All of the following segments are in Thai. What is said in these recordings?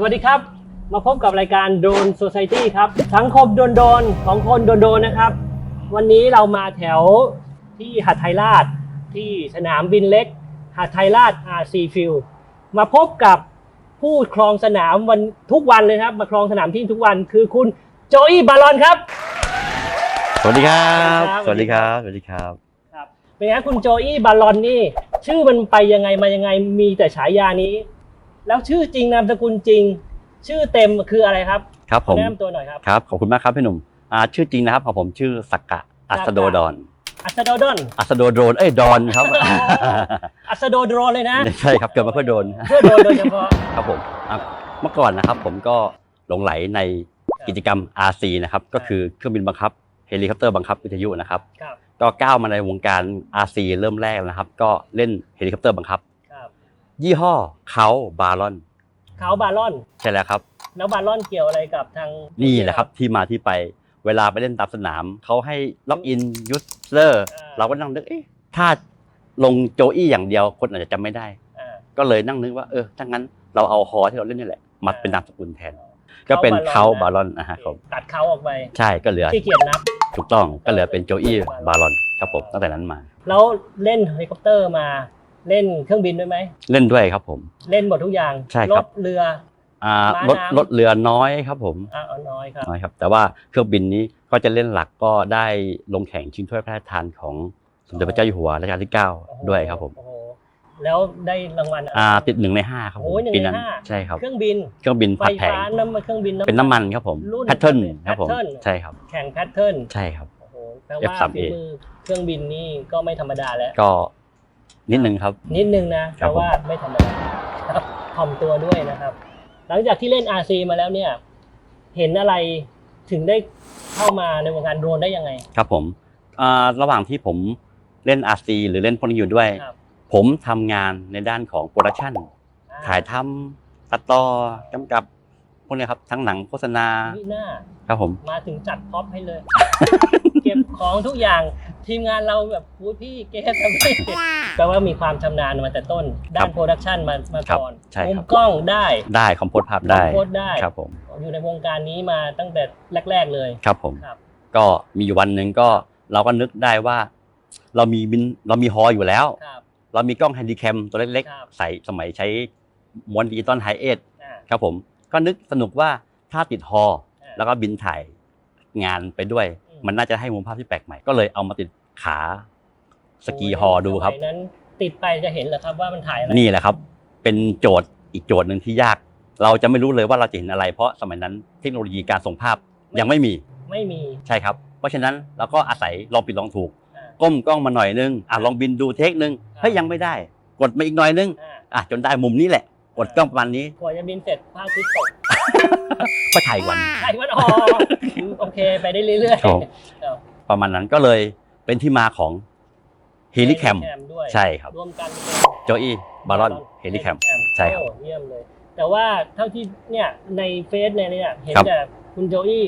สวัสดีครับ มาพบกับรายการโดน Society ครับสังคมโดนโดนๆของคนโดนโดนๆนะครับ วันนี้เรามาแถวที่หัดไทยราช ที่สนามบินเล็กหัดไทยราช RC Field มาพบกับผู้ครองสนามวันทุกวันเลยครับ มาครองสนามที่ทุกวันคือคุณโจอี้บาลอนครับ สวัสดีครับครับสวัสดีครับ สวัสดีครับครับเป็นไงครับคุณโจอี้บาลอนนี่ ชื่อมันไปยังไงมายังไงมีแต่ฉายานี้ แล้วชื่อจริงนามสกุลจริง ชื่อเต็มคืออะไรครับครับผมแนะนำตัวหน่อยครับครับขอบคุณมากครับพี่หนุ่มอ่าชื่อจริงนะครับของผมชื่อสักกะอัสโดดอนอัสโดดอนอัสโดโดรนเอ้ยดอนครับอัสโดโดรนเลยนะ ใช่ครับเกิดมาเพื่อโดนเพื่อโดนโดยเฉพาะครับผมอะเมื่อก่อนนะครับผมก็หลงไหลในกิจกรรม RC นะครับก็คือเครื่องบินบังคับเฮลิคอปเตอร์บังคับวิทยุนะครับครับก็ก้าวมาในวงการ RC เริ่มแรกนะครับ ก็เล่นเฮลิคอปเตอร์บังคับครับ ยี่ห้อเขาบารอนเขาบาลอน ใช่แล้วครับ แล้วบาลอนเกี่ยวอะไรกับทางนี่แหละครับที่มาที่ไปเวลาไปเล่นตามสนาม เขาให้ล็อกอินยูสเซอร์เราก็นั่งนึกเอ๊ะถ้าลงโจอี้อย่างเดียวคนอาจจะจำไม่ได้อ่าก็เลยนั่งนึกว่าเออถ้างั้นเราเอาฮอที่เราเล่นนี่แหละมาเป็นนามสกุลแทนเขาก็เป็นบาลอนเขานะบาลอนนะฮะครับตัดเขาออกไปใช่ก็เหลือที่เขียนนับถูกต้องก็เหลือเป็นโจอี้บาลอนครับผมตั้งแต่นั้นมา แล้วเล่นเฮลิคอปเตอร์มา เล่นเครื่องบินด้วยไหมเล่นด้วยครับผม เล่นหมดทุกอย่างใช่ครับถเรือ อ่าม้ารถน้ำ รถเรือน้อยครับผมอ่าเอาน้อยครับน้อยครับ แต่ว่าเครื่องบินนี้ก็จะเล่นหลักก็ได้ลงแข่งชิงถ้วยพระราชทานของสมเด็จพระเจ้าอยู่หัวรัชกาลที่ โอ้โห9 ด้วยครับผมโอ้โหแล้วได้รางวัลอะไร อ่าติดหนึ่งในห้าครับผมโอ้ยหนึ่งปีในนั้นห้า ใช่ครับเครื่องบินเครื่องบินไฟผัดแผงฟ้าน้ำมันเครื่องบิน เป็นน้ำมันครับผมรุ่นแพทเทิร์นครับผม pattern ใช่ครับแข่งแพทเทิร์นใช่ครับ โอ้โหแปลว่า F3A ฝีมือเครื่องบินนี่ก็ไม่ธรรมดาแล้ว ก็ นิดนึงครับ นิดนึงนะครัแต่บผมว่าไม่ธรรมดาครับถ่อมตัวด้วยนะครับ หลังจากที่เล่น RC มาแล้วเนี่ย เห็นอะไรถึงได้เข้ามาในวงการโดรนได้ยังไง ครับผมอ่าระหว่างที่ผมเล่น RC หรือเล่นพวกนี้อยู่ด้วยครับผมทำงานในด้านของโปรดักชันอ่ถ่ายทำตัดต่อกำกับพวกเนี้ยครับทั้งหนังโฆษณาวิหน้าครับผมมาถึงจัดพ็อปให้เลย เก็บของทุกอย่าง ทีมงานเราแบบพูดพี่เกสทำไมแปลว่ามีความชำนาญมาแต่ต้น ด้านโปรดักชันมามาครับก่อนใช่มุคมรับ กล้องได้ได้คอมโพสภาพได้โพสต์ได้ ครับผมอยู่ในวงการนี้มาตั้งแต่แรก ๆเลย ครับผม ครับ ก็มีอยู่วันหนึ่งก็เราก็นึกได้ว่า เรามีบินเรามีฮออยู่แล้ว ครับ เรามีกล้องแฮนดี้แคมตัวเล็กครับ ๆ ใส่สมัยใช้ม้วนดิจิตอลไฮเอทอ่าครับผมก็นึกสนุกว่าถ้าติดฮอ อ่า แล้วก็บินถ่ายงานไปด้วย อืม มันน่าจะให้มุมภาพที่แปลกใหม่ก็เลยเอามาติด ขาสกีฮอดูครับสมัยนั้น ติดไปจะเห็นเหรอครับว่ามันถ่ายอะไรนี่แหละครับ เป็นโจทย์อีกโจทย์หนึ่งที่ยาก เราจะไม่รู้เลยว่าเราจะเห็นอะไร เพราะสมัยนั้นเทคโนโลยีการส่งภาพยังไม่มีไม่มีใช่ครับ เพราะฉะนั้นเราก็อาศัยลองผิดลองถูกอ่าก้มกล้องมาหน่อยนึงอะลองบินดูเทคนึงเฮ้ยยังไม่ได้ กดมาอีกหน่อยนึงอ่าอะจนได้มุมนี้แหละ กดกล้องประมาณนี้กว่าจะบินเสร็จภาพอาทิตย์ตกก็ถ่ายอีกวันถ่ายวันออกโอเค ไปได้เรื่อยครับๆครับประมาณนั้นก็เลย เป็นที่มาของเฮลิแคม ด้วยใช่ครับ รวมกันเป็นโจอี้บารอนเฮลิแคม ใช่ครับ โอ้เยี่ยมเลย แต่ว่าเท่าที่เนี่ยในเฟซเนี่ยเนี่ยเห็นครับ แต่คุณโจอี้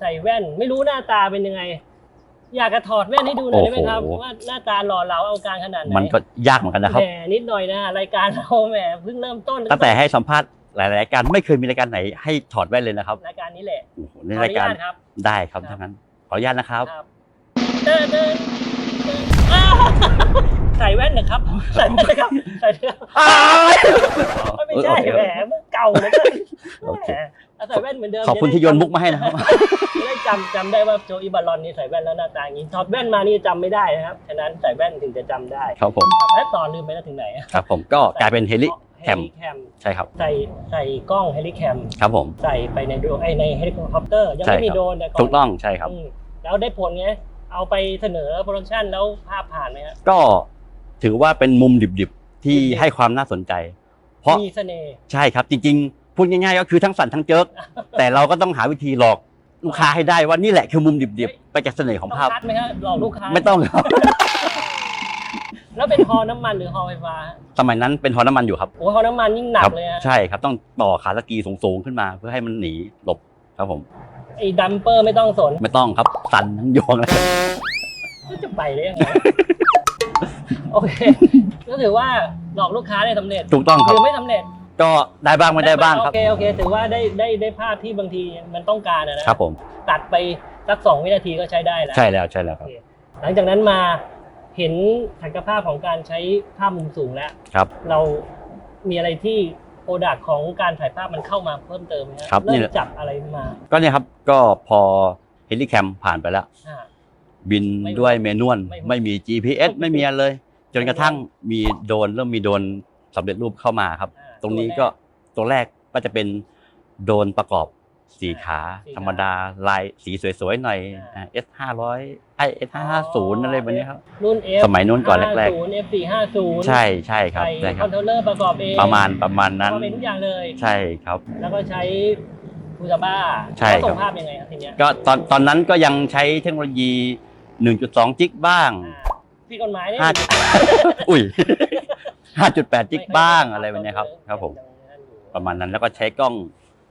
ใส่แว่นไม่รู้หน้าตาเป็นยังไง อยากจะถอดแว่นให้ดูหน่อยได้ไหมครับว่าหน้าตาหล่อเหลาเอาการขนาดไหนมันก็ยากเหมือนกันนะครับ แหมนิดหน่อยนะรายการเราแหมเพิ่งเริ่มต้นตั้งแต่ให้สัมภาษณ์หลายๆรายการไม่เคยมีรายการไหนให้ถอดแว่นเลยนะครับรายการนี้แหละโอ้โหในรายการขออนุญตครับ ได้ครับครับ ทั้งนั้นขออนุญาตนะครับ ครับ เดินเดินเดินอ้าวใส่แว่นนะครับ ใส่แว่นนะครับใส่เถอะไม่ใช่แหมมุกเก่าเหลยโอเค ใส่แว่นเหมือนเดิมขอบคุณที่โยนมุกมาให้นะครับ จะได้จำจำได้ว่าโจอีบาลอนนี่ใส่แว่นแล้วหน้าตาอย่างนี้ถอดแว่นมานี่จำไม่ได้นะครับฉะนั้นใส่แว่นถึงจะจำได้ครับผมแล้วต่อลืมไปแล้วถึงไหนอะครับผมก็กลายเป็นเฮลิแคมเฮลิแคม ใช่ครับ ใส่ใส่กล้องเฮลิแคม ครับผม ใส่ไปในโดรนไอในเฮลิคอปเตอร์ ยังใช่ไม่มีครับ โดรนแต่ก่อนถูกต้องใช่ครับ อืมแล้วได้ผลไง เอาไปเสนอโปรดักชันแล้วภาพผ่านไหมฮะก็ถือว่าเป็นมุมดิบๆที่ให้ความน่าสนใจ เพราะมีเสน่ห์ใช่ครับจริงๆ พูดง่ายๆ ก็คือทั้งสั่นทั้งเจิกแต่เราก็ต้องหาวิธีหลอกลูกค้าให้ได้ว่านี่แหละคือมุมดิบๆ ไปจากเสน่ห์ของต้องภาพคัดไหมฮะหลอกลูกค้าไม่ต้องครับแล้วเป็นฮอน้ำมันหรือฮอไฟฟ้า สมัยนั้นเป็นฮอน้ำมันอยู่ครับโอ้ฮอน้ำมันยิ่งหนัคกรัเลยฮะใช่ครับต้องต่อขาสกีสูงๆขึ้นมา เพื่อให้มันหนีหลบครับผม ไอ้ดัมเปอร์ไม่ต้องสนไม่ต้องครับสั่นทั้งยวงเลยจะไปได้ยังไงโอเคก็ถือว่าหลอกลูกค้าได้สำเร็จถูกต้องคหรับ รือไม่สำเร็จก็ได้บ้างไม่ได้บ้างครับ โอเคโอเค ถือว่าได้ได้ได้ภาพที่บางทีมันต้องการอะนะครับผม ตัดไปสักสองวินาทีก็ใช้ได้แล้ว ใช่แล้วใช่แล้วครับโอเคหลังจากนั้นมาเห็นศักยภาพของการใช้ภาพมุมสูงแล้ว ครับ เรามีอะไรที่โป รดักของการถ่ายภาพมันเข้ามาเพิ่มเติมไหมครับนี่เริ่แหมละจับอะไรมาก็เนี่ยครับก็พอเฮลิแคมผ่านไปแล้ว อ่า บินไม่ด้วยเมนวลไม่ไม่มี GPS ไม่มีอะไรเลย จนกระทั่งมีโดรนเริ่มมีโดรนสำเร็จรูปเข้ามาครับ อ่าตรงนี้ก็ตัวแรกก็จะเป็นโดรนประกอบ สี่ขาสี่ขาธรรมดาลายสีสวยๆหน่อยอ่าเอสห้าร้อยไอเอสห้าห้าศูนย์อะไรแบบนี้ครับรุ่น F สมัยนู้นก่อนแรกๆ F 4 5 0ๆใช่ใช่ครับใส่ใช่คคอรันบโทรลเลอร์ประกอบเองประมาณประมาณปนั้นระกอบเองทุกอย่างเลยใช่ครับ แล้วก็ใช้ฟูซาบ้าใช่ครับส่งภาพยังไงครับทีเนี้ยก็ตอนตอนนั้นก็ยังใช้เทคโนโลยี 1.2 จิกบ้างอ่าพี่กฎหมายเนี่ยห้าอุ้ย5.8 จิกบ้างอะไรแบบเนี้ยครับ ครับผมประมาณนั้นแล้วก็ใช้กล้อง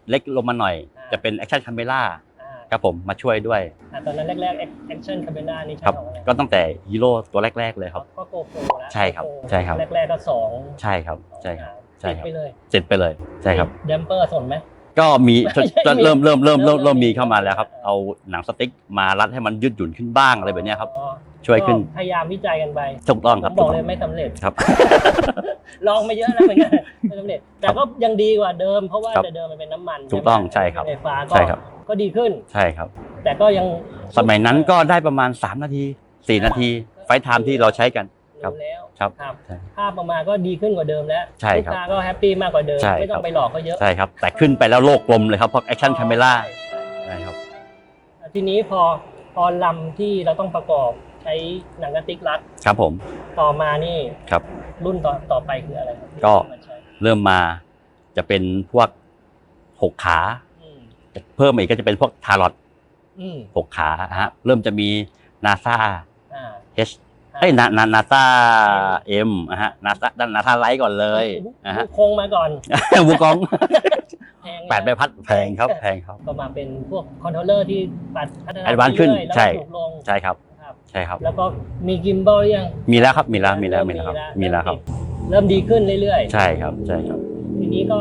เล็กลงมาหน่อย จะเป็นแอคชั่นคาเมล่าอ่าครับผมมาช่วยด้วยอ่าตอนนั้นแรกๆแอคชั่นคาเมล่านี่ใช้ครับของอะไรก็ตั้งแต่ฮีโร่ตัวแรก ๆ เลยครับก็โกโปรแล้วใช่ครับ GoPro ใช่ครับแรกๆก็สองใช่ครับใช่ครับใช่ครับติดไปเลยเสร็จไปเลยใช่ครับเดมเปอร์สนไหมก็มีไม่ใช่เริ่มเริ่มเริ่มเริ่มเริ่เริ่มมมีมีเข้ามาแล้วครับ เอาหนังสติ๊กมารัดให้มันยืดหยุ่นขึ้นบ้างอะไรแบบเนี้ยครับอ๋อ ช่วยขึ้น ก็พยายามวิจัยกันไปถูกต้องครับผมบอกเลยไม่สำเร็จ ครับ ลองมาเยอะแล้วเหมือนกันไม่สำเร็จ แต่ก็ยังดีกว่าเดิม เพราะว่าครับแต่เดิมมันเป็นน้ำมันถูกต้องไหมใช่ครับไฟฟ้าก็ใช่ครับ ก็ดีขึ้น ใช่ครับ แต่ก็ยังสมัยนั้นก็ได้ประมาณ 3 นาที 4 นาที ไฟท์ไทม์ที่เราใช้กัน ครับรู้แล้วครับครับใช่ ภาพออกมาก็ดีขึ้นกว่าเดิมแล้วใช่ครับลูกค้าก็แฮปปี้มากกว่าเดิม ใช่ไม่ต้อครังบ ไปหลอกเขาเยอะใช่ครับ แต่ขึ้นไปแล้วโลกกลมเลยครับเพราะแอคชั่นคาเมล่าใช่ ใช่ครับ ทีนี้พอพอลำที่เราต้องประกอบใช้หนังกระติกรัดครับผมต่อมานี่ครับ รุ่นต่อต่อไปคืออะไรครับก็ ที่มาใช้เริ่มมาจะเป็นพวกหกขา อืมเพิ่มอีกก็จะเป็นพวกทารอตอืมหกขาฮะเริ่มจะมีนาซาอ่าเอชเอ้ยนานานาซาเอ็มอะฮะนาซาด้านนาซาไลท์ก่อนเลยนะฮะโคงมาก่อนวูกองแพงแปดใบพัดแพงครับแพงครับ ก็มาเป็นพวกคอนโทรลเลอร์ที่ปัดพัฒนา Advance ขึ้นเรื่อยๆแล้วใช่ก็ถูกลง ใช่ครับครับ ใช่ครับ แล้วก็มีกิมบอลยังมีแล้วครับ มีแล้ว มีแล้ว มีแล้วครับ มีแล้วครับ เริ่มดีขึ้นเรื่อยๆ ใช่ครับ ใช่ครับ ทีนี้ก็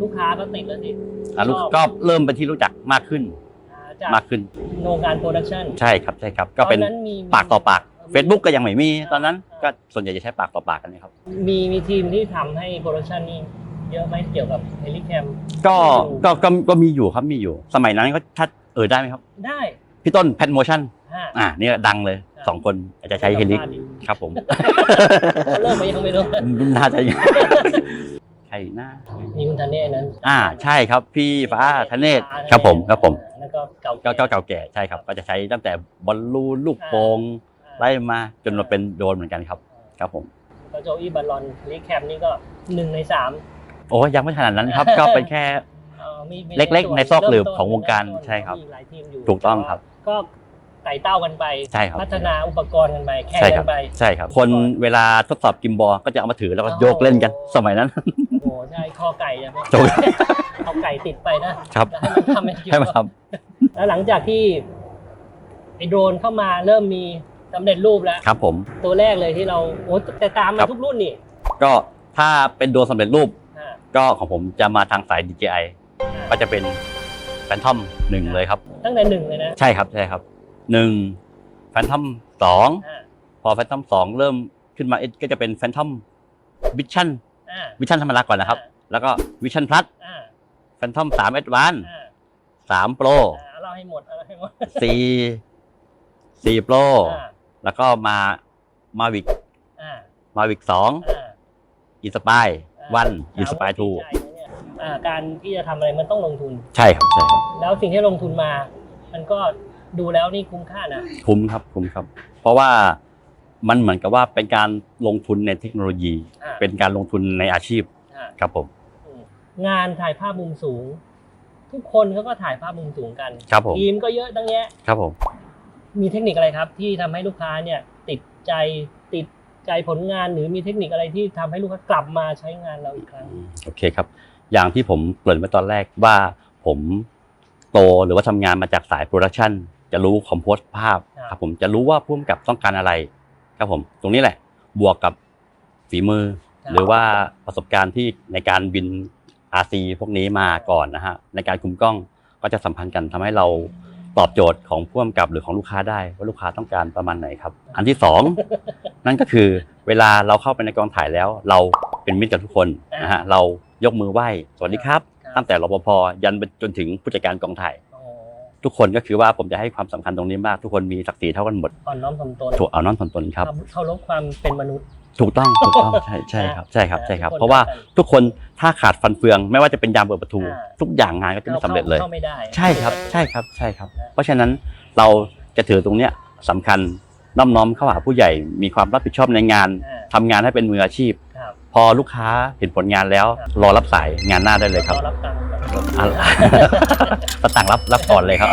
ลูกค้าก็ติดแล้วสิอะลูกชอบก็เริ่มเป็นที่รู้จักมากขึ้นอ่าจากมากขึ้นโรงงานโปรดักชั่น ใช่ครับ ใช่ครับ ก็เป็นตอมีปากต่อปากมี Facebook ก็ยังไม่มี ตอนนั้นอ่าก็ส่วนใหญ่จะใช้ปากต่อปากกันนะครับ มีมีทีมที่ทำให้โปรดักชันนี่เยอะไหมเกี่ยวกับเฮลิแคมก็ก็ก็ก็มีอยู่ครับมีอยู่ สมัยนั้นก็ถ้าเออได้ไหมครับ ได้ พี่ต้นแพทโมชั่น ฮะอ่าเนี่ยดังเลยครับสองคนอาจจะใช้เฮลิสัมภาษณ์ดีครับผมเขาเลิกไปยังไม่รู้น่าจะใช่น่ามีคุณธันเน่นั้น อ่าใช่ครับพี่ฟ้าธเนศครับผมครับผมแล้วก็เก่าก็ก็เก่าแก่ใช่ครับ ก็จะใช้ตั้งแต่บอลลูนลูกโป่งไล่มาจนมาเป็นโดรนเหมือนกันครับ ครับผมแล้วโจอี้บอลลอนเฮลิแคมนี่ก็หนึ่งในสามโอ้ยังไม่ขนาดนั้นครับ ก็เป็นแค่อ่อมีมีเล็กๆส่วนในซอกหลืบเต้นของวงการเมต้นใช่ครับมีหลายทีมอยู่ถูกต้องครับ ก็ ไต่เต้ากันไป ใช่ครับพัฒนาอุปกรณ์กันไปแข่งใช่คกัรับนไป ใช่ครับ คนเวลาทดสอบกิมบอลก็จะเอามาถือแล้วก็โยกเล่นกันสมัยนั้น โอ้โหใช่คอไก่ใช่ไหมโจยเอาไก่ติดไปนะครับ แล้วให้มันทำให้ให้มาทแล้วหลังจากที่ไอโดรนเข้ามาเริ่มมีสำเร็จรูปแล้วำครับผม ตัวแรกเลยที่เราโอ้แต่ตามคมารับ ทุกรุ่นนี่ก็ถ้าเป็นโดรนสำเร็จรูปอ่าก็ของผมจะมาทางสาย DJI ก็จะเป็นแฟนทอมหนึ่งเลยครับ ตั้งแต่หนึ่งเลยนะ ใช่ครับใช่ครับ หนึ่งแฟนทอมสองอ่าพอแฟนทอมสองเริ่มขึ้นมาเอ็ก็จะเป็นแฟนทอมวิชั่นอ่าวิชั่นธรรมดาก่อนนะครับ แล้วก็วิชั่นพลัสอ่าแฟนทอมสามเอ็ดวานอ่าสามโปรอ่าเอาเล่าให้หมดเอาเล่าให้หมดสี่สี่โปรอ่าแล้วก็มามาวิกอ่ามาวิกสองอ่าอินสปายวันอินสปายทูถมว่ดีใจไหมเนี่ยอ่าการที่จะทำอะไรมันต้องลงทุน ใช่ครับใช่ครับ แล้วสิ่งที่ลงทุนมา มันก็ ดูแล้วนี่คุ้มค่านะ คุ้มครับคุ้มครับ เพราะว่ามันเหมือนกับว่าเป็นการลงทุนในเทคโนโลยี อ่า เป็นการลงทุนในอาชีพอ่าครับผมอืมงานถ่ายภาพมุมสูง ทุกคนเขาก็ถ่ายภาพมุมสูงกันครับผมทีมก็เยอะตั้งแยะ ครับผม มีเทคนิคอะไรครับ ที่ทำให้ลูกค้าเนี่ย ติดใจติดใจผลงานหรือมีเทคนิคอะไรที่ทำให้ลูกค้ากลับมาใช้งานเราอีกครั้งโอเคครับ อย่างที่ผมเกริ่นไว้ตอนแรกว่าผมโตหรือว่าทำงานมาจากสายโปรดักชัน จะรู้คอมโพสภาพครับครับผมจะรู้ว่าผู้กำกับต้องการอะไร ครับผม ตรงนี้แหละ บวกกับฝีมือครับหรือว่าประสบการณ์ที่ในการบิน RC พวกนี้มาก่อนนะฮะในการคุมกล้องก็จะสัมพันธ์กันทำให้เราตอบโจทย์ของผู้กำกับหรือของลูกค้าได้ว่าลูกค้าต้องการประมาณไหนครับ อันที่สองนั่นก็คือเวลาเราเข้าไปในกองถ่ายแล้ว เราเป็นมิตรกับทุกคนนะฮะเรายกมือไหว้สวัสดีครับครับตั้งแต่รปภยันไปจนถึงผู้จัดการกองถ่ายอ๋อ ทุกคนก็คือว่าผมจะให้ความสำคัญตรงนี้มาก ทุกคนมีศักดิ์ศรีเท่ากันหมดอ่อนน้อมถ่อมตนถูกเอาน้อมถ่อมตนครับเคารพความเป็นมนุษย์ถูกต้องถูกต้องใช่ใช่ครับใช่ครับใช่ครับทุกคนเพราะว่าเท่ากันทุกคนถ้าขาดฟันเฟือง ไม่ว่าจะเป็นยามเปิดประตูอ่าทุกอย่างงานก็จะไม่สำเร็จเลยเข้าไม่ได้ใช่ครับใช่ครับใช่ครับนะเพราะฉะนั้นเราจะถือตรงเนี้ยสำคัญน้อมน้อมเข้าหาผู้ใหญ่มีความรับผิดชอบในงานอ่าทำงานให้เป็นมืออาชีพครับพอลูกค้าเห็นผลงานแล้วครับรอรับสายงานหน้าได้เลยครับร อรับตังค์ก่อนอะก็ต่างรับรับก่อนเลยครับ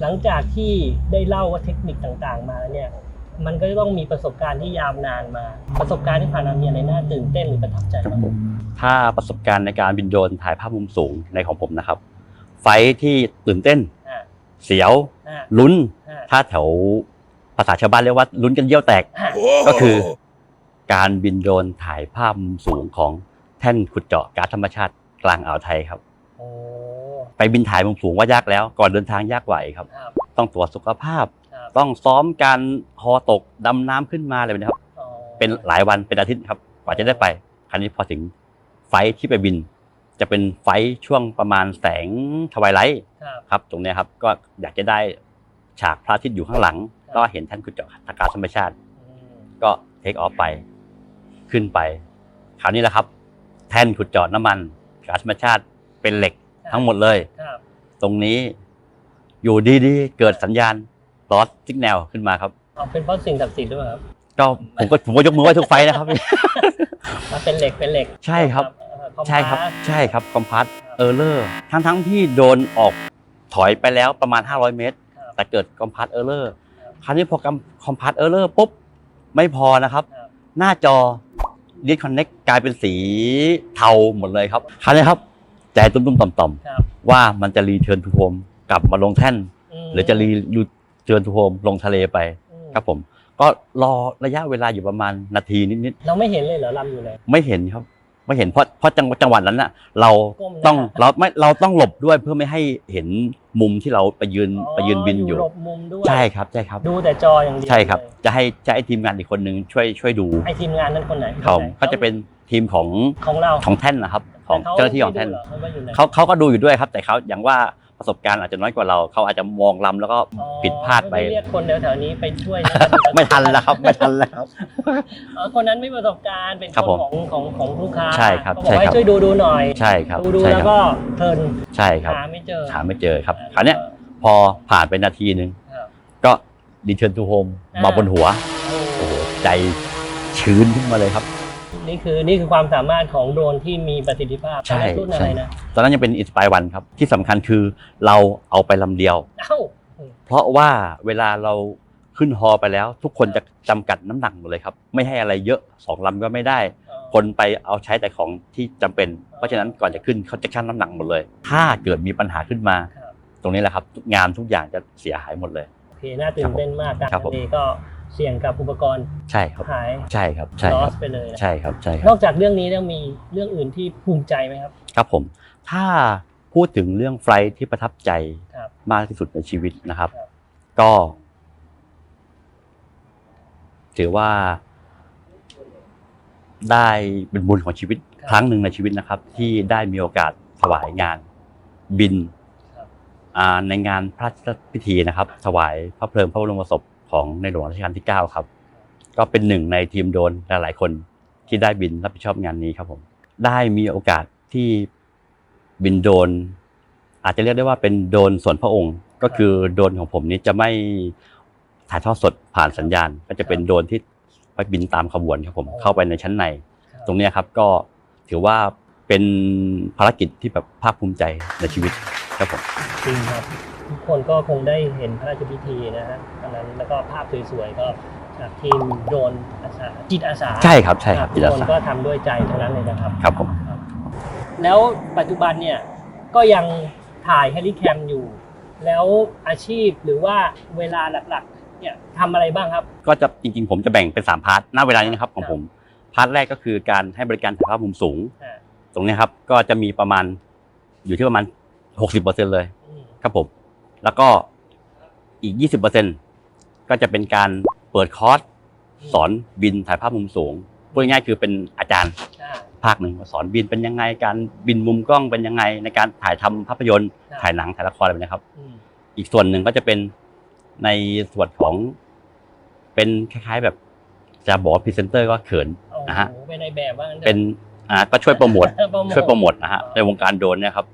หลังจากที่ได้เล่าว่าเทคนิคต่างๆ มาเนี่ย มันก็จะต้องมีประสบการณ์ที่ยาวนานมา ประสบการณ์ที่ผ่านมามีอะไรน่าตื่นเต้นหรือประทับใจบ้างถ้าประสบการณ์ในการบินโดรนถ่ายภาพมุมสูงในของผมนะครับ ไฟท์ที่ตื่นเต้น อ่าเสียว อ่าลุ้น อ่าถ้าแถวภาษาชาวบ้านเรียกว่าลุ้นกันเยี่ยวแตก อ่าก็คือการบินโดรนถ่ายภาพมุมสูงของแท่นขุดเจาะก๊าซธรรมชาติ กลางอ่าวไทยครับ โอ้ ไปบินถ่ายมุมสูงว่ายากแล้ว ก่อนเดินทางยากกว่าอีกครับ ครับต้องตรวจสุขภาพ ครับ ต้องซ้อมการฮอตกดำน้ำขึ้นมาอะไรแบบนี้ครับ อ๋อเป็นหลายวันเป็นอาทิตย์ครับ กว่าจะได้ไป ครั้นี้พอถึงไฟท์ที่ไปบิน จะเป็นไฟท์ช่วงประมาณแสงทวายไลท์ครับครับ ตรงเนี้ยครับก็อยากจะได้ฉากพระอาทิตย์อยู่ข้างหลังครับก็เห็นแท่นขุดเจาะก๊าซธรรมชาติ อืมก็เทคออฟไปขึ้นไป คราวนี้แหละครับ แท่นขุดเจาะน้ำมัน ก๊าซธรรมชาติเป็นเหล็กทั้งหมดเลย ครับ ตรงนี้อยู่ดีๆ เกิดสัญญาณลอสซิกแนลขึ้นมาครับเอาเป็นเพราะสิ่งศักดิ์สิทธิ์ด้วยครับ ก็ผมก็ผมก็ยกมือไหว้ทุกไฟล์นะครับอะเป็นเหล็กเป็นเหล็กใช่ครับ เอ่อคอมใช่ครับพาสใช่ครับคอมพัสเออร์เลอร์ทั้งทั้งๆที่โดนออกถอยไปแล้วประมาณ 500 เมตร ครับ แต่เกิดคอมพัสเออร์เลอร์ครับคราวนี้พอคอมพัสเออร์เลอร์ปุ๊บ ไม่พอนะครับ ครับ หน้าจอ d i s c o n n e c t กลายเป็นสีเทาหมดเลยครับคราวนี้ครับใจตุ้มๆต่อมครับ ๆ ว่ามันจะรีเทิร์นทูโฮมกลับมาลงแท่นมหรือจะรียูเทิร์นทูโฮมลงทะเลไปอืมครับผม ก็รอระยะเวลาอยู่ประมาณนาทีนิดเราไม่เห็นเลยเหรอลำอยู่ไหนๆไม่เห็นครับ ไม่เห็นเพราะเพราะจังจังหวะนั้นน่ะเราก้มหน้า ต้องเราไม่เราต้องหลบด้วยเพื่อไม่ให้เห็น มุมที่เราไปยืนไปยืนบินอยู่หลบมุมด้วยใช่ครับใช่ครับ ดูแต่จออย่างเดียวใช่ครับเลยจะให้จะให้ทีมงานอีกคนนึงช่วยช่วยดูไอทีมงานนั้นคนไหนเขาคนไหนก็จะเป็นทีมของของเราของแท่นนะครับ ของแต่เจ้าหน้าที่ของแท่นไม่ดูเหรเขาว่าอยู่ไหนเขาเขาก็ดูอยู่ด้วยครับ แต่เขาอย่างว่า ประสบการณ์อาจจะน้อยกว่าเรา เขาอาจจะมองลำแล้วก็อ๋อผิดพลาดไปม่เรียกคนแถวๆนี้ไปช่วยนะ ไม่ทันแล้วครับไม่ทันแล้วครับอ๋อคนนั้นไม่มีประสบการณ์เป็นครัคบนผมของของของลูกค้าใช่ครับเขาบอกใช่ให้ครับช่วยดูดูหน่อยใช่ครับดูดูใช่แล้วครับก็เพลินใช่ครับหาไม่เจอหาไม่เจอครับคราวเนี้ยพอผ่านไปนาทีหนึ่งครับ ก็ดีเทิร์นทูโฮมอ่าม มาบนหัว โอ้โอ้โหใจชื้นขึ้นมาเลยครับ นี่คือนี่คือความสามารถของโดรนที่มีประสิทธิภาพใช่ รุ่นอะไรนะ ตอนนั้นยังเป็นอินสปายวันครับ ที่สำคัญคือเราเอาไปลำเดียว เอ้า เพราะว่าเวลาเราขึ้นฮอไปแล้ว ทุกคนจะจำกัดน้ำหนักหมดเลยครับ ไม่ให้อะไรเยอะสองลำก็ไม่ได้ คนไปเอาใช้แต่ของที่จำเป็น เพราะฉะนั้นก่อนจะขึ้นเขาจะชั่งน้ำหนักหมดเลย ถ้าเกิดมีปัญหาขึ้นมา ครับ ตรงนี้แหละครับทุกงานทุกอย่างจะเสียหายหมดเลย โอเค น่าตื่นเต้นมากการครับผมทะเลก็ เสี่ยงกับอุปกรณ์ใช่ครับหายใช่ครับใช่ลอครัสบไปเลยนะใช่ครับใช่คนรัอบกจากเรื่องนี้แล้วมีเรื่องอื่นที่ภูมิใจไหมครับ ครับผมถ้าพูดถึงเรื่องไฟลท์ที่ประทับใจครับมากที่สุดในชีวิตนะครับ ครับ ก็ ถือว่า ได้เป็นบุญของชีวิตครั้งหนึ่งในชีวิตนะครับ ที่ได้มีโอกาสถวายงานบินครับ อ่าในงานพระราชพิธีนะครับ ถวายพระเพลิงพระบรมศพ ของในหลวงรัชกาลที่ 9 ครับ ก็เป็นหนึ่งในทีมโดรนหลาย ๆ คนที่ได้บินรับผิดชอบงานนี้ครับผม ได้มีโอกาสที่บินโดรนอาจจะเรียกได้ว่าเป็นโดรนส่วนพระองค์ ก็คือโดรนของผมนี้จะไม่ถ่ายทอดสดผ่านสัญญาณ ก็จะเป็นโดรนที่ไปบินตามขบวนครับผมอ๋อเข้าไปในชั้นในครับตรงเนี้ยครับก็ถือว่าเป็นภารกิจที่แบบภาคภูมิใจในชีวิตครับผมจริงครับ ทุกคนก็คงได้เห็นพระราชพิธีนะฮะอันนั้นแล้วก็ภาพสวยๆก็จากทีมโดรนอาสาจิตอาสาใช่ครับใช่ครับทุจิกตอาคนสาก็ทำด้วยใจทั้งนั้นเลยนะครับ ครับผม แล้วปัจจุบันเนี่ยก็ยังถ่ายเฮลิแคมอยู่ แล้วอาชีพหรือว่าเวลาหลักๆเนี่ยทำอะไรบ้างครับ ก็จะจริงๆ ผมจะแบ่งเป็นสามพาร์ท ณ เวลานี้นะครับของผม พาร์ทแรกก็คือการให้บริการถ่ายภาพมุมสูง อ่า ตรงเนี้ยครับ ก็จะมีประมาณอยู่ที่ประมาณ 60%เลยอืมครับผม แล้วก็อีก 20%ก็จะเป็นการเปิดคอร์สสอนบินถ่ายภาพมุมสูงพูดง่ายๆคือเป็นอาจารย์อ่าภาคหนึ่งสอนบินเป็นยังไง การบินมุมกล้องเป็นยังไง ในการถ่ายทำภาพยนตร์ครับถ่ายหนังถ่ายละครอะไรแบบนี้ครับอืมอีกส่วนหนึ่งก็จะเป็นในส่วนของเป็นคล้าย ๆแบบจะบอกว่าพรีเซนเตอร์ก็เขินโอ้โหนะฮะเป็นในแบบว่างั้ถอะเป็นอ่าก็ช่วยโปรโมทโปรโมทช่วยโปรโมทนะฮะในวงการโดรนเนี่ยครับ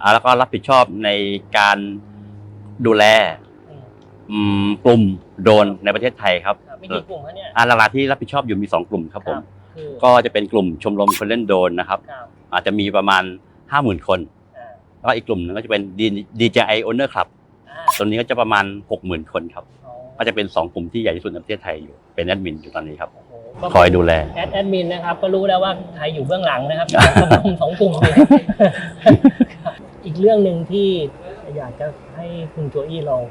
อ่าแล้วก็รับผิดชอบในการ ดูแลอืมอืมกลุ่มโดรนในประเทศไทยครับครับมีกี่กลุ่มคะเนี่ยอาหลักๆที่รับผิดชอบอยู่มีสองกลุ่มครับผม คือก็จะเป็นกลุ่มชมรมคนเล่นโดรนนะครับ ครับอาจจะมีประมาณห้าหมื่นคนอ่าแล้วก็อีกกลุ่มหนึงก็จะเป็น DJI Owner Club อ่าตัวนี้ก็จะประมาณหกหมื่นคนครับ อ๋อก็จะเป็นสองกลุ่มที่ใหญ่ที่สุดในประเทศไทยอยู่ เป็นแอดมินอยู่ตอนนี้ครับ โอ้โหก็คอยดูแล แอดแอดมินนะครับ ก็รู้แล้วว่าใครอยู่เบื้องหลังนะครับ สองกลุ่มสองกลุ่มเนี่ยอีกเรื่องหนึ่งที่ อยากจะให้คุณโจอี้ลอง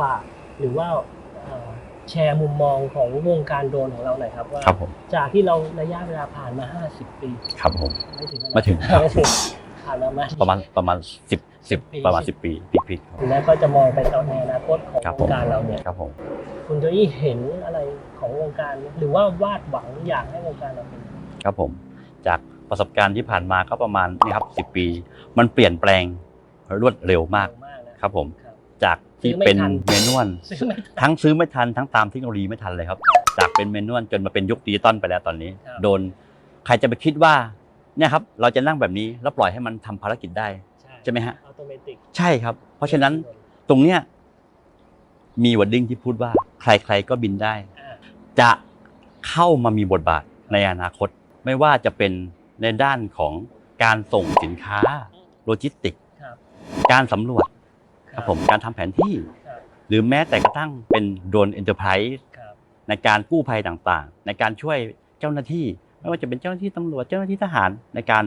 ฝากหรือว่าเอ่อแชร์มุมมองของวงการโดรนของเราหน่อยครับว่าครับผมจากที่เราระยะเวลาผ่านมา 50 ปีครับผมไม่ถึงไม่ถึงไม่ถึงผ่านมามาประมาณประมาณสิบสิบปีประมาณสิบปีปีปีครับแล้วก็จะมองไปต่อในอนาคตของครับวผมงการเราเนี่ยครับผมคุณโจอี้เห็นอะไรของวงการหรือว่าวาดหวังอยากให้วงการเราเป็นครับผมจากประสบการณ์ที่ผ่านมาก็ประมาณนี่ครับสิบปี มันเปลี่ยนแปลงรวดเร็วมากเร็วมากนะ ครับผมครับจากที่ซื้อไม่เป็นทันเมนวลซื้อไม่ทันทั้งซื้อไม่ทันทั้งตามเทคโนโลยีไม่ทันเลยครับ จากเป็นเมนวลจนมาเป็นยุคดิจิตอลไปแล้วตอนนี้ครับโดนใครจะไปคิดว่าเนี่ยครับเราจะนั่งแบบนี้แล้วปล่อยให้มันทำภารกิจได้ใช่ไหมฮะออโตเมติกใช่ครับ เพราะฉะนั้นตรงเนี้ยมีวอร์ดิ้งที่พูดว่า ใครๆก็บินได้อ่าจะเข้ามามีบทบาทในอนาคต ไม่ว่าจะเป็นในด้านของการส่งสินค้าโลจิสติกส์ครับการสำรวจ ครับผมการทำแผนที่ครับหรือแม้แต่กระทั่งเป็นโดรนเอ็นเตอร์ไพรส์ครับในการกู้ภัยต่างๆ ในการช่วยเจ้าหน้าที่ ไม่ว่าจะเป็นเจ้าหน้าที่ตำรวจเจ้าหน้าที่ทหารในการ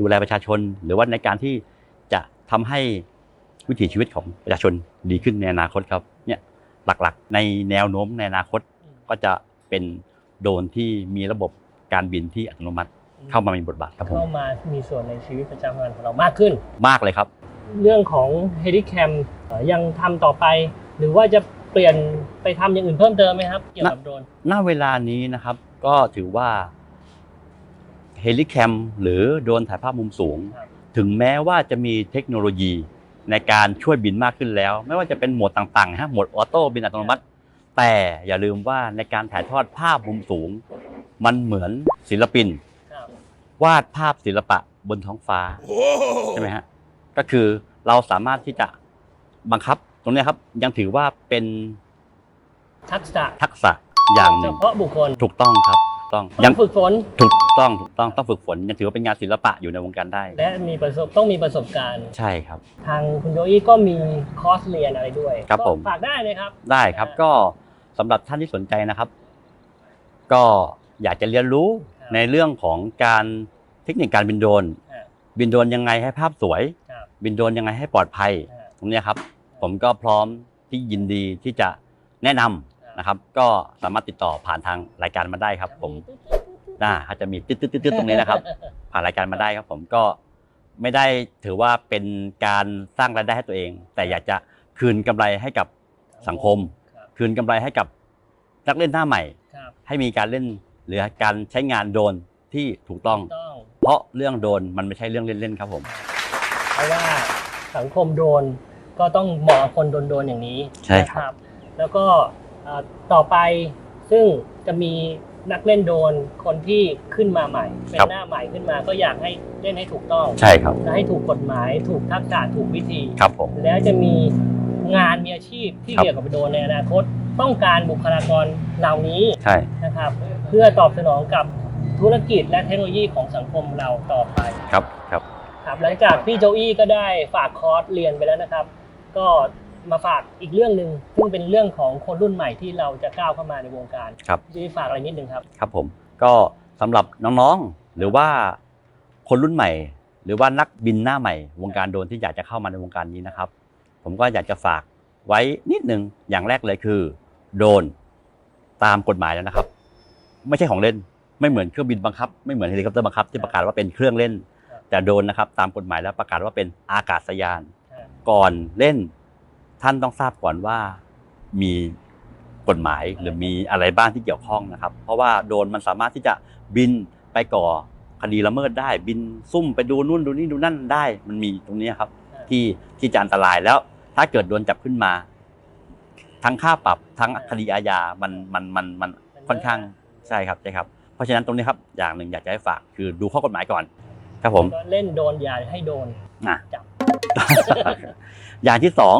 ดูแลประชาชน หรือว่าในการที่จะทำให้วิถีชีวิตของประชาชนดีขึ้นในอนาคตครับเนี่ยหลักๆ ในแนวโน้มในอนาคตอืมก็จะเป็นโดรนที่มีระบบการบินที่อัตโนมัติเข้ามามีบทบาทครับผมเข้ามามีส่วนในชีวิตประจำวันของเรามากขึ้น มากเลยครับ เรื่องของ h e l i c a m ยังทำต่อไป หรือว่าจะเปลี่ยนไปทำอย่างอื่นเพิ่มเติมไหมครับเกี่ยวกับโดรนณเวลานี้นะครับ ก็ถือว่าเฮลิแคมหรือโดรนถ่ายภาพมุมสูงครับถึงแม้ว่าจะมีเทคโนโลยีในการช่วยบินมากขึ้นแล้ว ไม่ว่าจะเป็นโหมดต่างๆนะฮะโหมดออโต้บินอัตโนมัติ แต่อย่าลืมว่าในการถ่ายทอดภาพมุมสูง มันเหมือนศิลปินครับวาดภาพศิลปะบนท้องฟ้าใช่ไหมฮะ ก็คือเราสามารถที่จะบังคับตรงเนี้ยครับ ยังถือว่าเป็นทักษะทักษะอย่างหเฉนึ่งพาะบุคคลถูกต้องครับถูกต้องต้ยัองงฝึกฝนถูกต้องถูกต้องต้องฝึกฝนยังถือว่าเป็นงานศิลปะอยู่ในวงการได้และมีประสบต้องมีประสบการณ์ ใช่ครับ ทางคุณโยอี้ก็มีคอร์สเรียนอะไรด้วยครับก็ผม ฝากได้เลยครับ ได้ครับอ่าก็สำหรับท่านที่สนใจนะครับ ก็อยากจะเรียนรู้ครับในเรื่องของการเทคนิคการบินโดรนอ่า บินโดรนยังไงให้ภาพสวยครั บบินโดรนยังไงให้ปลอดภัยอ่าตรงเนี้ยครับ ผมก็พร้อมที่ยินดีที่จะแนะนำนะครับ ก็สามารถติดต่อผ่านทางรายการมาได้ครับ ผมน่าเขาจะมีตึ๊ดๆๆๆตรงนี้นะครับ ผ่านรายการมาได้ครับ ผมก็ไม่ได้ถือว่าเป็นการสร้างรายได้ให้ตัวเอง แต่อยากจะคืนกำไรให้กับสังคม ครับคืนกำไรให้กับนักเล่นหน้าใหม่ ครับให้มีการเล่นหรือการใช้งานโดรนที่ถูกต้อง ต้องเพราะเรื่องโดรนมันไม่ใช่เรื่องเล่นๆครับผมเพ ราะว่าสังคมโดรนก็ต้องเหมาะกับคนโดนโดนๆอย่างนี้ใช่ครับ นะแล้วก็เอ่อต่อไปซึ่งจะมีนักเล่นโดรนคนที่ขึ้นมาใหม่ เป็นหน้าใหม่ขึ้นมาก็อยากให้เล่นให้ถูกต้องใช่ครับ และให้ถูกกฎหมาย ถูกทักษะถูกวิธี ครับผม แล้วจะมีงานมีอาชีพที่ครับ เกี่ยวกับโดรนในอนาคต ต้องการบุคลากรเหล่านี้ใช่ นะครับ เพื่อตอบสนองกับธุรกิจและเทคโนโลยีของสังคมเราต่อไป ครับ ครับครับหลังจากพี่โจอี้ก็ได้ฝากคอร์สเรียนไปแล้วนะครับ ก็มาฝากอีกเรื่องหนึ่งซึ่งเป็นเรื่องของคนรุ่นใหม่ที่เราจะก้าวเข้ามาในวงการครับพี่ฝากอะไรนิดนึงครับ ครับผมก็สำหรับน้องๆหรือว่าคนรุ่นใหม่ หรือว่านักบินหน้าใหม่ วงการโดรนที่อยากจะเข้ามาในวงการนี้นะครับ ผมก็อยากจะฝากไว้นิดหนึ่งอย่างแรกเลยคือ โดรนตามกฎหมายแล้วนะครับ ไม่ใช่ของเล่นไม่เหมือนเครื่องบินบังคับ ไม่เหมือนเฮลิคอปเตอร์บังคับที่ประกาศว่าเป็นเครื่องเล่นครับ แต่โดรนนะครับตามกฎหมายแล้วประกาศว่าเป็นอากาศยานครับก่อนเล่นท่านต้องทราบก่อนว่ามีกฎหมายหรือมีอะไรบ้างที่เกี่ยวข้องนะครับ เพราะว่าโดรนมันสามารถที่จะบินไปก่อคดีละเมิดได้ บินซุ่มไปดูนู่นดูนี่ดูนั่นได้ มันมีตรงนี้ครับ ที่ที่จะอันตรายแล้ว ถ้าเกิดโดนจับขึ้นมา ทั้งค่าปรับทั้งคดีอาญามันมันมันมันค่อนข้างใช่ครับใช่ครับ เพราะฉะนั้นตรงนี้ครับอย่างหนึ่งอยากจะให้ฝากคือดูข้อกฎหมายก่อน ครับผมก็เล่นโดนอย่าให้โดนอะจับอย่างที่สอง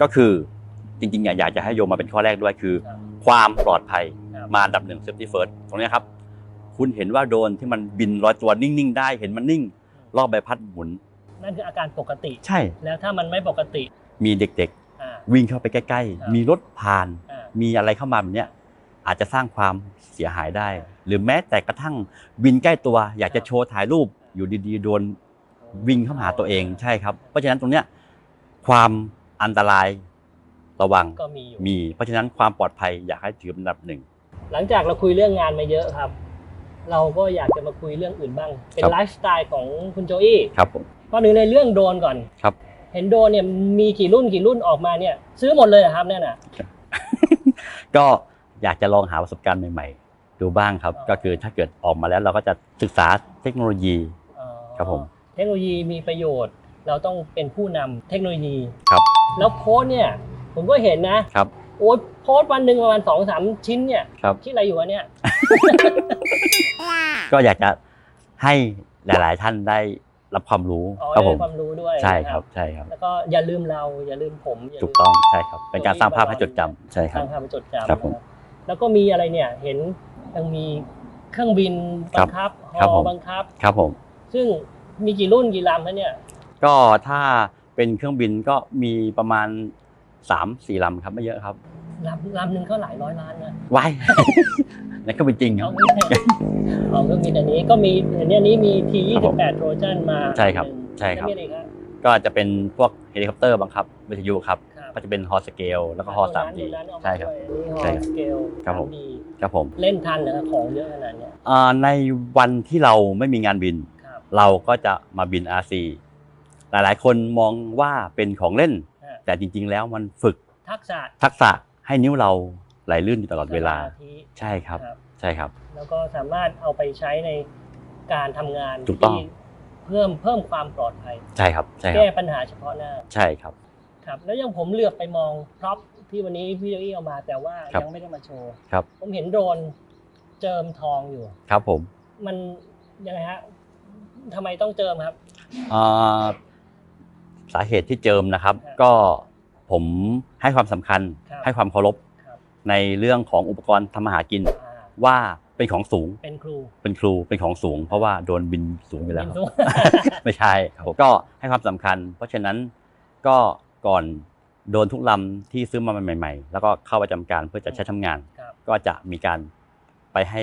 ก็คือจริงๆเนี่ยอยากจะให้โยมมาเป็นข้อแรกด้วยคือครับความปลอดภัยครับมาอันดับหนึ่ง safety first ตรงนี้ครับ คุณเห็นว่าโดรนที่มันบินลอยตัวนิ่งๆ ได้เห็นมันนิ่ง รอบใบพัดหมุน นั่นคืออาการปกติ ใช่ แล้วถ้ามันไม่ปกติ มีเด็กอ่าๆวิ่งเข้าไปใกล้ครับๆมีรถผ่านอ่ามีอะไรเข้ามาแบบเนี้ยอาจจะสร้างความเสียหายได้ หรือแม้แต่กระทั่งบินใกล้ตัว อยากจะโชว์ถ่ายรูป อยู่ดีๆโดนวิ่งเข้ามาหาตัวเองใช่ครับ เพราะฉะนั้นตรงเนี้ยความอันตรายระวังก็มีอยู่มี เพราะฉะนั้นความปลอดภัยอยากให้ถือเป็นอันดับหนึ่ง หลังจากเราคุยเรื่องงานมาเยอะครับ เราก็อยากจะมาคุยเรื่องอื่นบ้าง เป็นครับ ไลฟ์สไตล์ของคุณโจอี้ครับผม ก่อนหนึ่งในเรื่องโดรนก่อนครับ เห็นโดรนเนี่ยมีกี่รุ่นกี่รุ่นออกมาเนี่ย ซื้อหมดเลยเหรอครับเนี่ยน่ะ ก็อยากจะลองหาประสบการณ์ใหม่ ๆ ดูบ้างครับอ๋อก็คือถ้าเกิดออกมาแล้วเราก็จะศึกษาเทคโนโลยีอ๋อ ครับผมเทคโนโลยีมีประโยชน์ เราต้องเป็นผู้นำเทคโนโลยีครับ แล้วโพสต์เนี่ยผมก็เห็นนะครับโอ้ยโพสต์วันหนึ่งประมาณสองสามชิ้นเนี่ยครับที่อะไรอยู่วะเนี่ย ก็อยากจะให้หลาย ๆ ท่านได้รับความรู้อ๋อครับผได้มความรู้ด้วยใช่นะครับใช่ครับ แล้วก็อย่าลืมเราอย่าลืมผมย่าลืมถูกต้องใช่ครับ เป็นการสร้างภาพให้จดจำใช่คสรับร้างภาพให้จดจำครับผมนะครับแล้วก็มีอะไรเนี่ยเห็นยังมีเครื่องบินบังคับฮครับอผมบังคับครับผม ซึ่งมีกี่รุ่นกี่ลำคะเนี่ย ก็ถ้าเป็นเครื่องบินก็มีประมาณสามสี่ลำครับไม่เยอะครับลำลำหนึ่งก็หลายร้อยล้านนะว้ายนั่นก็เป็นจริงครัเอาบไม่ใช่เอาเครื่องบินอันนี้ก็มีอันนี้อันนี้มีครับผม T28 Trojan มาใช่ครับหนึ่งใช่ครับแล้วมีอะไรอีกครับ ก็จะเป็นพวกเฮลิคอปเตอร์บังคับวิทยุครับ ครับก็จะเป็นฮอสเกลแล้วก็ฮอสามดีตัวนั้นเอามาใช่ครับด้วยอันใช่นี่ฮอครับสเกลครับผม ดีครับผม เล่นทันเหรอของเยอะขนาดเนี้ยอ่าในวันที่เราไม่มีงานบินครับ เราก็จะมาบิน RC หลายๆ คนมองว่าเป็นของเล่นฮะแต่จริง ๆ แล้วมันฝึกทักษะทักษะให้นิ้วเราไหลลื่นอยู่ตลอดเวลา สมธิใช่ครับ ครับ ใช่ครับ แล้วก็สามารถเอาไปใช้ในการทำงานถูกต้อง ที่เพิ่มเพิ่มความปลอดภัย ใช่ครับ ใช่คแก้รับปัญหาเฉพาะหน้าใช่ครับ ครับ แล้วยังผมเหลือบไปมองพร็อพที่วันนี้พี่โจอี้เอามา แต่ว่าครับ ยังไม่ได้มาโชว์ครับ ผมเห็นโดรนเจิมทองอยู่ ครับผม มันยังไงฮะ ทำไมต้องเจิมครับ อ่าสาเหตุที่เจิมนะครับ ครับก็ผมให้ความสำคัญครับให้ความเคารพครับ ในเรื่องของอุปกรณ์ทำมาหากิน อ่าว่าเป็นของสูงเป็นครูเป็นครูเป็นของสูง เพราะว่าโดนบินสูงอยู่แล้วบินครับสูงไม่ใช่ครับผมก็ให้ความสำคัญ เพราะฉะนั้นก็ก่อนโดนทุกลำที่ซื้อมาใหม่ ๆ แล้วก็เข้าประจำการเพื่อจะใช้ทำงาน ครับ ก็จะมีการไปให้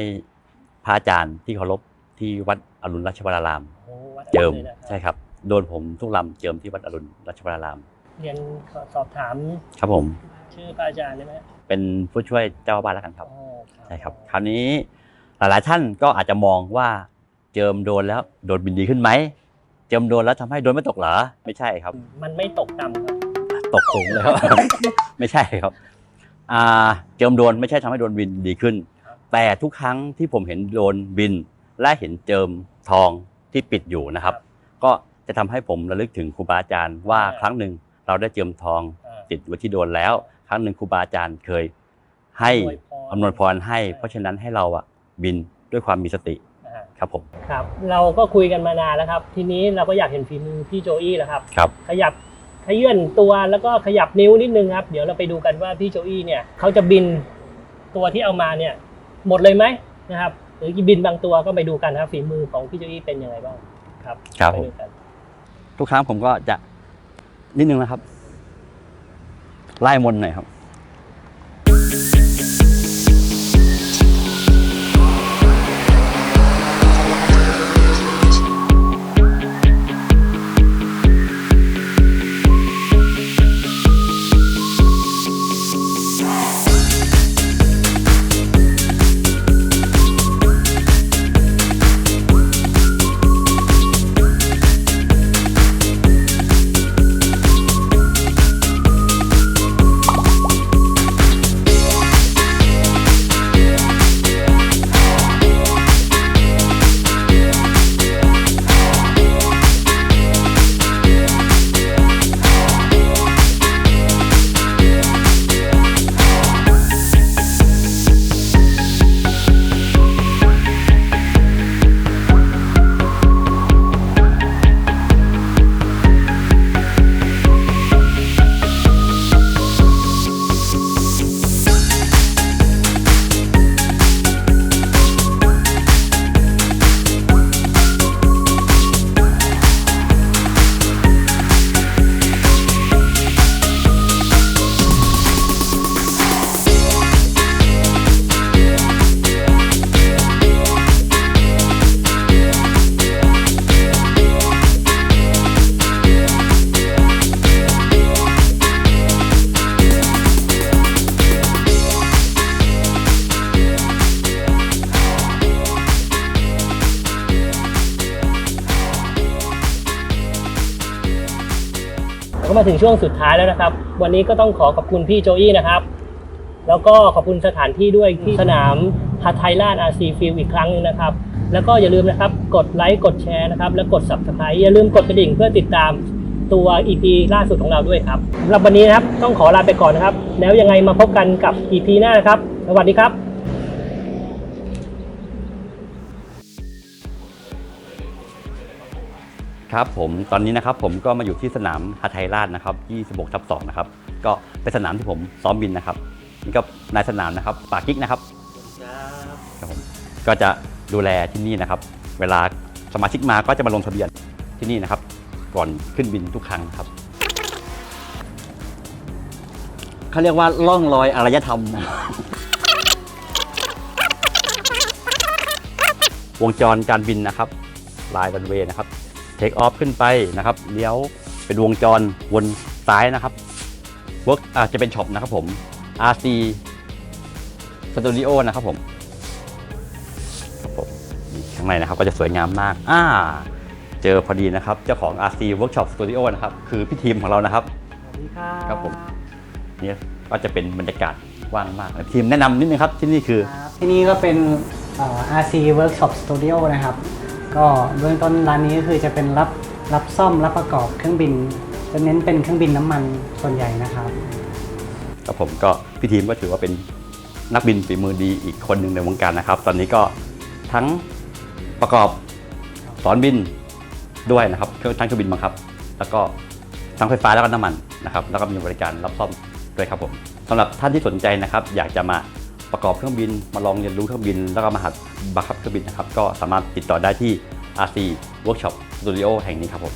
พระอาจารย์ที่เคารพที่วัด อรุณราชวราราม โอ้วัดเจิมลยนะครับใช่ครับ โดนผมทุกลำเจิมที่วัดอรุณราชวราราม เรียนขอสอบถามครับผม ชื่อพระอาจารย์ได้ไหมเป็นผู้ช่วยเจ้าอาวาสแล้วกันครับ อ๋อใช่ครับ คราวนี้หลายๆท่านก็อาจจะมองว่าเจิมโดนแล้วโดนบินดีขึ้นไหม เจิมโดนแล้วทำให้โดนไม่ตกเหรอ ไม่ใช่ครับ มันไม่ตกต่ำครับตกสูงเลยครับ ไม่ใช่ครับอ่าเจิมโดรนไม่ใช่ทำให้โดรนบินดีขึ้นครับแต่ทุกครั้งที่ผมเห็นโดรนบินและเห็นเจิม ทองที่ปิดอยู่นะครับ ก็จะทำให้ผมระลึกถึงครูบาอาจารย์ว่าครั้งหนึ่งเราได้เจิมทองอ่าติดไว้ที่โดรนแล้ว ครั้งหนึ่งครูบาอาจารย์เคยให้อวยพรอำนวยพรให้ เพราะฉะนั้นให้เราอะบินด้วยความมีสติอ่าครับผมครับ เราก็คุยกันมานานแล้วครับ ทีนี้เราก็อยากเห็นฝีมือพี่โจอี้แล้วครับ ครับ ขยับขยื่นตัวแล้วก็ขยับนิ้วนิดนึงครับ เดี๋ยวเราไปดูกันว่าพี่โจอี้เนี่ยเขาจะบินตัวที่เอามาเนี่ย หมดเลยไหมนะครับห รือบินบางตัวก็ไปดูกันครับฝีมือของพี่โจอี้เป็นยังไงบ้างครับครับ ไปผมดูกันทุกครั้งผมก็จะนิดนึงนะครับ ไล่มนต์หน่อยครับ ก็มาถึงช่วงสุดท้ายแล้วนะครับ วันนี้ก็ต้องขอขอบคุณพี่โจอี้นะครับ แล้วก็ขอบคุณสถานที่ด้วยที่สนามฮัทไทยลาดอาซีฟิลอีกครั้งหนึงนะครับ แล้วก็อย่าลืมนะครับกดไลค์กดแชร์นะครับ และกด subscribe อย่าลืมกดกระดิ่งเพื่อติดตามตัว EP ล่าสุดของเราด้วยครับสำหรับวันนี้นะครับต้องขอลาไปก่อนนะครับ แล้วยังไงมาพบกันกับ EP หน้านะครับ สวัสดีครับ ครับผมตอนนี้นะครับผมก็มาอยู่ที่สนามฮาไทยราชนะครับ26ทับ2นะครับก็เป็นสนามที่ผมซ้อมบินนะครับนี่ก็นายสนามนะครับปากิ๊กนะครับครับผมก็จะดูแลที่นี่นะครับ เวลาสมาชิกมาก็จะมาลงทะเบียนที่นี่นะครับ ก่อนขึ้นบินทุกครั้งครับเขาเรียกว่าล่องรอยอารยธรรม วงจรการบินนะครับลายรันเวนะครับ ทคออฟขึ้นไปนะครับเลี้ยวเป็นวงจรวนซ้ายนะครับเวิร์กอาจจะเป็นช็อปนะครับผม RC Studio นะครับผมครับผมนี่ข้างในนะครับก็จะสวยงามมากอ่าเจอพอดีนะครับ เจ้าของ RC Workshop Studio นะครับ คือพี่ทีมของเรานะครับสวัสดีครับครับผมเนี่ยก็จะเป็นบรรยากาศกว้างมากทีมแนะนำนิดนึงครับที่นี่คือครับที่นี่ก็เป็นเอ่อ RC Workshop Studio นะครับ ก็เบื้องต้นร้านนี้ก็คือจะเป็นรับรับซ่อมรับประกอบเครื่องบินจะเน้นเป็นเครื่องบินน้ำมันส่วนใหญ่นะครับครับผมก็พี่ทีมก็ถือว่าเป็นนักบินฝีมือดีอีกคนหนึ่งในวงการนะครับ ตอนนี้ก็ทั้งประกอบสอนบินด้วยนะครับเครื่องทั้งเครื่องบินบังคับ แล้วก็ทั้งไฟฟ้าแล้วก็น้ำมันนะครับ แล้วก็มีบริการรับซ่อมด้วยครับผมสำหรับท่านที่สนใจนะครับ อยากจะมา ประกอบเครื่องบินมาลองเรียนรู้เครื่องบิน แล้วก็มาหัดบังคับเครื่องบินนะครับ ก็สามารถติดต่อได้ที่ RC Workshop Studio แห่งนี้ครับผม